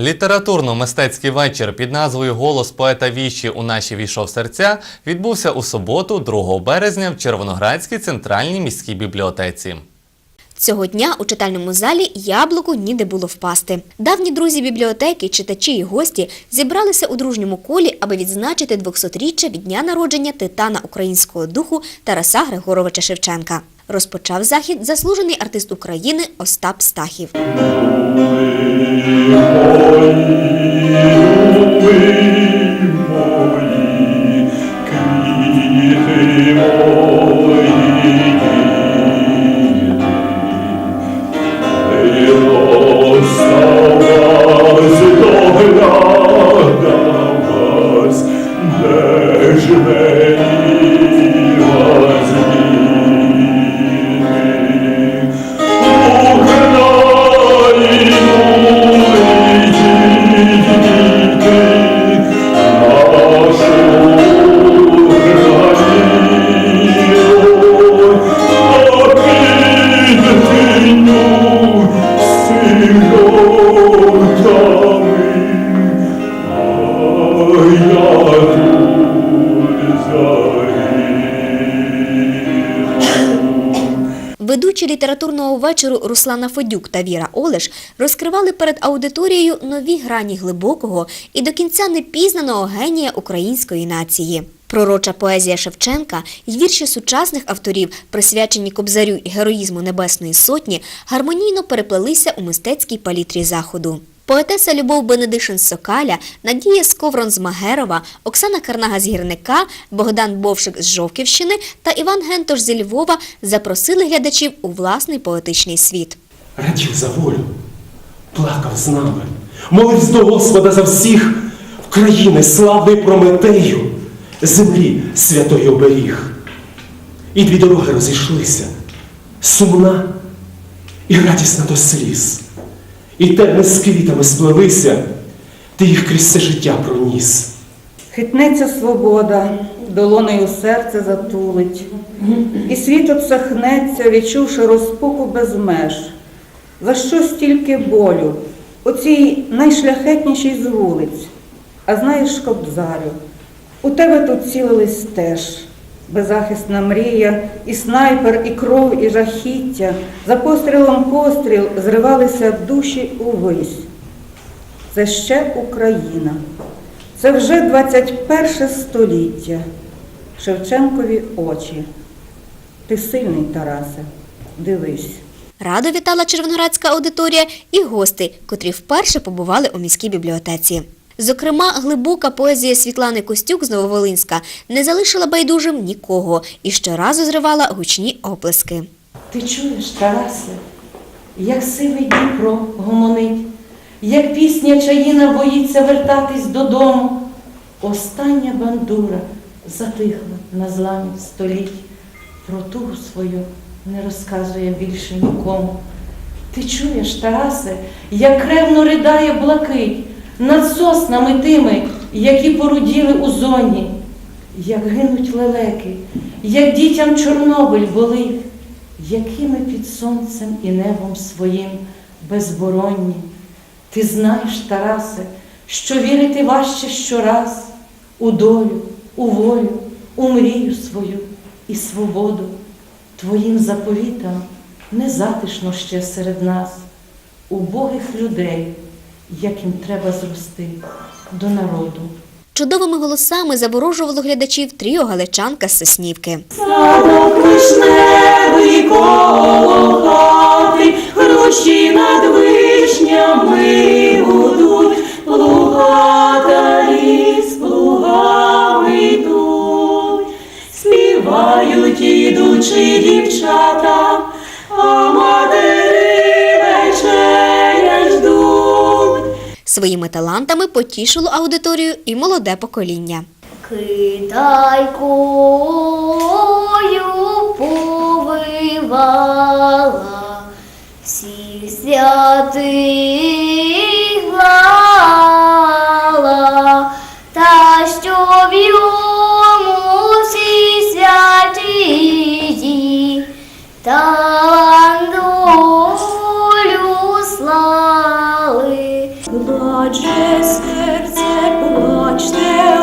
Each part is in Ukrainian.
Літературно-мистецький вечір під назвою Голос поета віші у наші війшов серця відбувся у суботу, 2 березня, в Червоноградській центральній міській бібліотеці. Цього дня у читальному залі яблуку ніде було впасти. Давні друзі бібліотеки, читачі і гості зібралися у дружньому колі, аби відзначити 200-річчя від дня народження титана українського духу Тараса Григоровича Шевченка. Розпочав захід заслужений артист України Остап Стахів. Ведучі літературного вечору Руслана Федюк та Віра Олеш розкривали перед аудиторією нові грані глибокого і до кінця непізнаного генія української нації. Пророча поезія Шевченка й вірші сучасних авторів, присвячені кобзарю і героїзму Небесної Сотні, гармонійно переплелися у мистецькій палітрі заходу. Поетеса Любов Бенедишин Сокаля, Надія Сковрон з Магерова, Оксана Карнага з Гірника, Богдан Бовшик з Жовківщини та Іван Гентош зі Львова запросили глядачів у власний поетичний світ. радів за волю, плакав з нами, молився до Господа за всіх в країни славний Прометею, землі святої оберіг. І дві дороги розійшлися, сумна і радісна до сліз. І терни з квітами сплелися, ти їх крізь все життя проніс. Хитнеться свобода, долонею серце затулить, і світ обсахнеться, відчувши розпуку без меж. За що стільки болю у цій найшляхетнішій з вулиць? А знаєш, кобзарю, у тебе тут цілились теж. Беззахисна мрія, і снайпер, і кров, і жахіття. За пострілом постріл зривалися душі увись. Це ще Україна. Це вже 21 століття. Шевченкові очі. Ти сильний, Тарасе, дивись. Радо вітала червоноградська аудиторія і гости, котрі вперше побували у міській бібліотеці. Зокрема, глибока поезія Світлани Костюк з Нововолинська не залишила байдужим нікого і щоразу зривала гучні оплески. Ти чуєш, Тарасе, як сивий Дніпро гомонить, як пісня чаїна боїться вертатись додому. Остання бандура затихла на зламі століть, про тугу свою не розказує більше нікому. Ти чуєш, Тарасе, як кревно ридає блакить над соснами тими, які поруділи у зоні, як гинуть лелеки, як дітям Чорнобиль болить, якими під сонцем і небом своїм безборонні. Ти знаєш, Тарасе, що вірити важче щораз у долю, у волю, у мрію свою і свободу. Твоїм заповітам не затишно ще серед нас, убогих людей, яким треба зрости до народу. Чудовими голосами заворожувало глядачів тріо галичанка з Соснівки. Садок вишневий коло хати, хрущі над вишнями гудуть, плуга та ліс плугами йдуть, співають ідучі дівчата, Своїми талантами потішило аудиторію і молоде покоління. Китайкою повивала всі святих Плаче серце, плачте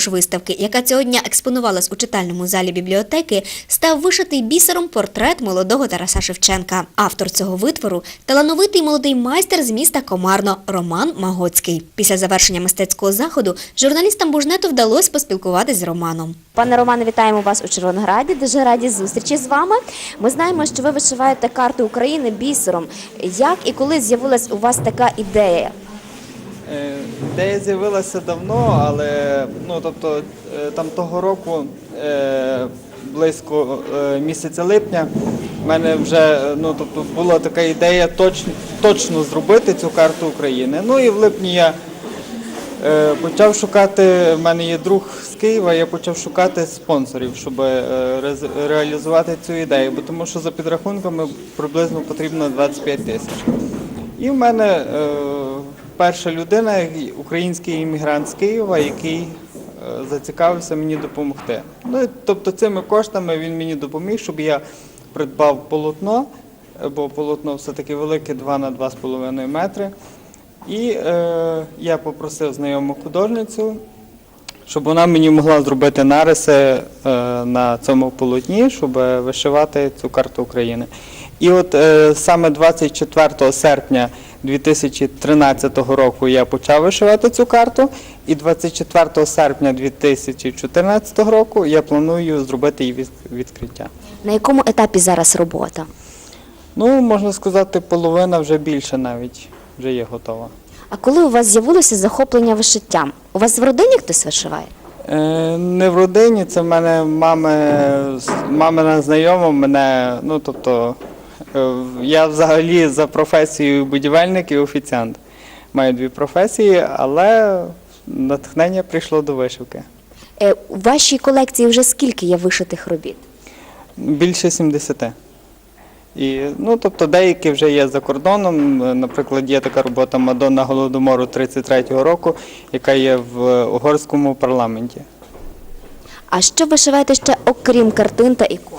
Перлиною виставки, яка цього дня експонувалась у читальному залі бібліотеки, став вишитий бісером портрет молодого Тараса Шевченка. Автор цього витвору талановитий молодий майстер з міста Комарно Роман Магоцький. Після завершення мистецького заходу журналістам Бужнету вдалося поспілкуватись з Романом. Пане Романе, вітаємо вас у Червонограді. Дуже раді зустрічі з вами. Ми знаємо, що ви вишиваєте карту України бісером. Як і коли з'явилась у вас така ідея? Е, Ідея з'явилася давно, але ну, тобто, е, там того року, е, близько е, місяця липня, в мене вже е, ну, тобто, була така ідея точно, точно зробити цю карту України. Ну і в липні я е, почав шукати, в мене є друг з Києва, я почав шукати спонсорів, щоб е, реалізувати цю ідею, бо тому що за підрахунками приблизно потрібно 25 тисяч. І в мене е, перша людина, український іммігрант з Києва, який е, зацікавився мені допомогти. Ну, тобто цими коштами він мені допоміг, щоб я придбав полотно, е, бо полотно все-таки велике 2 на 2,5 метри. І е, я попросив знайому художницю, щоб вона мені могла зробити нариси е, на цьому полотні, щоб вишивати цю карту України. І от е, саме 24 серпня 2013 року я почав вишивати цю карту, і 24 серпня 2014 року я планую зробити її відкриття. На якому етапі зараз робота? Ну, можна сказати, половина вже більше навіть вже є готова. А коли у вас з'явилося захоплення вишиттям? У вас в родині хтось вишиває? Е, Не в родині, це в мене мами, мамина знайома мене. Ну тобто я взагалі за професією будівельник і офіціант. Маю дві професії, але натхнення прийшло до вишивки. Е, У вашій колекції вже скільки є вишитих робіт? Більше 70. І, ну, тобто деякі вже є за кордоном. Е, Наприклад, є така робота Мадонна Голодомору 33-го року, яка є в угорському парламенті. А що вишиваєте ще окрім картин та ікон?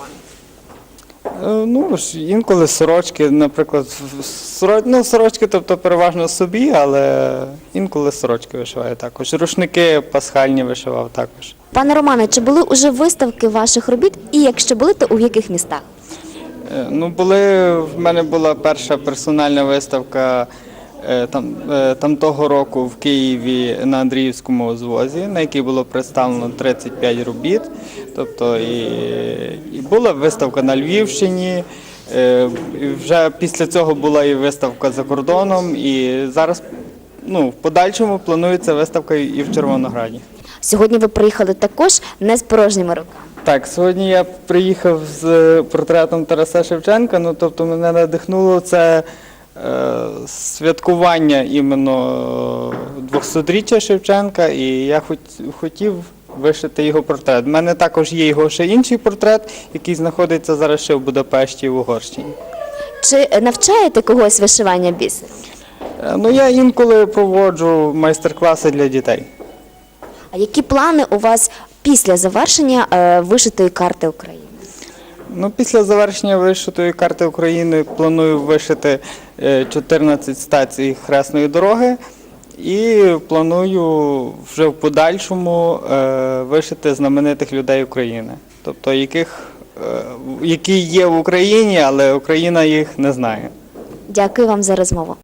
Е, Ну, ж інколи сорочки, наприклад, в- соро... ну, сорочки, тобто переважно собі, але інколи сорочки вишиваю також. Рушники пасхальні вишивав також. Пане Романе, чи були уже виставки ваших робіт? І якщо були, то у яких містах? Е, Ну, були, в мене була перша персональна виставка е, там, там того року в Києві на Андріївському звозі, на якій було представлено 35 робіт. Тобто і, і була виставка на Львівщині. е, і Вже після цього була і виставка за кордоном, і зараз ну, в подальшому планується виставка і в Червонограді. Сьогодні ви приїхали також не з порожніми руками. Так, сьогодні я приїхав з е, портретом Тараса Шевченка. Ну тобто мене надихнуло це е, святкування іменно 200-річчя Шевченка, і я хоч, хотів вишити його портрет. У мене також є його ще інший портрет, який знаходиться зараз ще в Будапешті в Угорщині. Чи навчаєте когось вишивання бісером? Ну я інколи проводжу майстер-класи для дітей. А які плани у вас після завершення е, вишитої карти України? Ну, після завершення вишитої карти України планую вишити е, 14 стацій хресної дороги і планую вже в подальшому е, вишити знаменитих людей України, тобто яких, е, які є в Україні, але Україна їх не знає. Дякую вам за розмову.